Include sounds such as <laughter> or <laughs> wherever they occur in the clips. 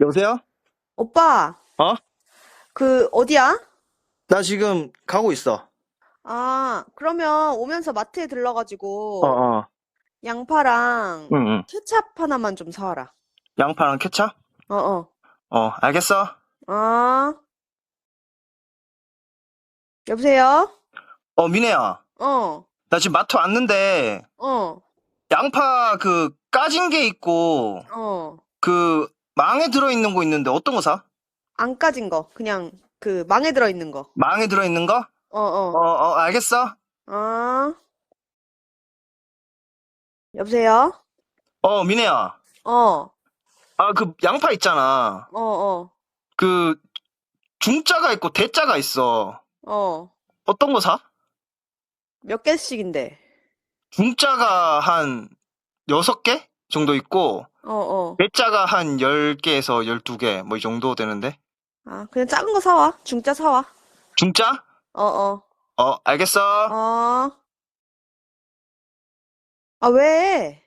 여보세요? 오빠, 어? 그, 어디야? 나 지금 가고 있어. 아, 그러면 오면서 마트에 들러가지고, 어, 어. 양파랑 응, 응. 케찹 하나만 좀 사와라. 양파랑 케찹? 어, 어. 어, 알겠어. 아. 여보세요? 어, 미네야. 어, 나 지금 마트 왔는데, 어, 양파 그 까진 게 있고, 어. 그 망에 들어있는 거 있는데 어떤 거 사? 안 까진 거. 그냥, 그, 망에 들어있는 거. 망에 들어있는 거? 어, 어, 어. 어, 알겠어. 아. 여보세요? 어, 미네야. 어, 아, 그 양파 있잖아. 어, 어, 그 중자가 있고 대자가 있어. 어. 어떤 거 사? 몇 개씩인데? 중자가 한 6개 정도 있고, 어, 어. 대자가 한 10개에서 12개, 뭐 이 정도 되는데. 아, 그냥 작은 거 사와. 중짜 사와. 중자? 어, 어. 어, 알겠어. 어. 아, 왜?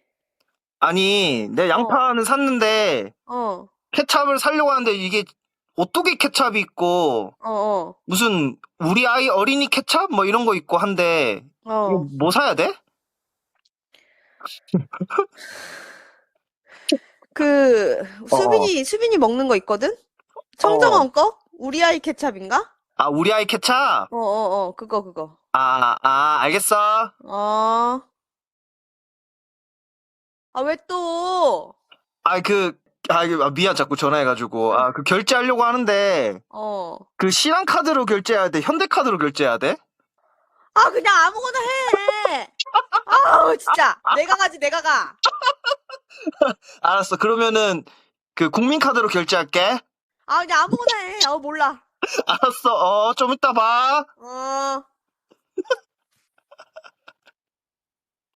아니, 내 양파는 샀는데, 어, 케찹을 사려고 하는데 이게 오뚜기 케찹이 있고, 어, 어, 무슨 우리 아이 어린이 케찹? 뭐 이런 거 있고 한데, 어. 이거 뭐 사야 돼? <laughs> 그, 어. 수빈이, 수빈이 먹는 거 있거든? 청정원 거? 우리 아이 케찹인가? 아, 우리 아이 케찹? 아, 어, 어, 어, 그거, 그거. 아, 알겠어. 어. 아, 왜 또? 아, 그, 아, 이거 아, 미안, 자꾸 전화해가지고. 아, 그 결제하려고 하는데, 어. 그 신한카드로 결제해야 돼? 현대카드로 결제해야 돼? 아, 그냥 아무거나 해! <laughs> 아우, 진짜. 내가 가지, 내가 가. <laughs> 알았어. 그러면은, 그 국민카드로 결제할게. 아, 그냥 아무거나 해. 어, 몰라. <laughs> 알았어. 어, 좀 이따 봐. 어.